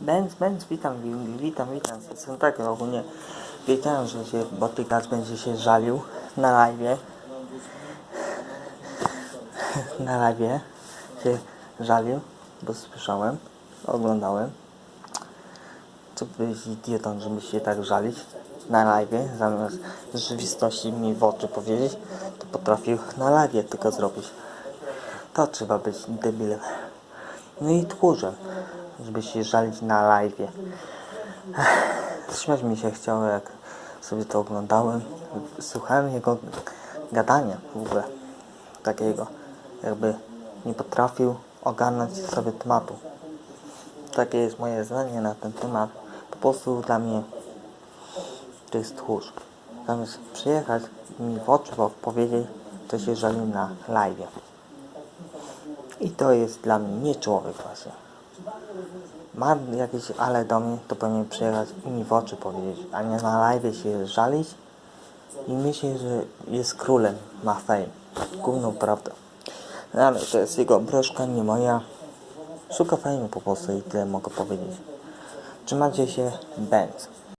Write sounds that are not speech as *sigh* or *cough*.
Benz, Benz, witam, wi- witam, witam. Są tak ogólnie. Wiedziałem, że się Botykacz będzie się żalił na live. *laughs* Na live się żalił, bo słyszałem, oglądałem. Co byś idiotą, żeby się tak żalić na live, zamiast rzeczywistości mi w oczy powiedzieć, to potrafił na live tylko zrobić. To trzeba być debilem. No i tchórzem, żeby się żalić na live. Śmiać mi się chciało, jak sobie to oglądałem. Słuchałem jego gadania w ogóle. Takiego, jakby nie potrafił ogarnąć sobie tematu. Takie jest moje zdanie na ten temat. Po prostu dla mnie to jest tchórz. Zamiast przyjechać mi w oczy po- powiedzieć, to się żali na live. I to jest dla mnie nie człowiek właśnie. Ma jakieś ale do mnie, to powinien przyjechać i mi w oczy powiedzieć, a nie na live się żalić i myśleć, że jest królem, ma fame. Główną prawdę. No ale to jest jego broszka, nie moja. Szuka fame po prostu i tyle mogę powiedzieć. Trzymajcie się, Benz.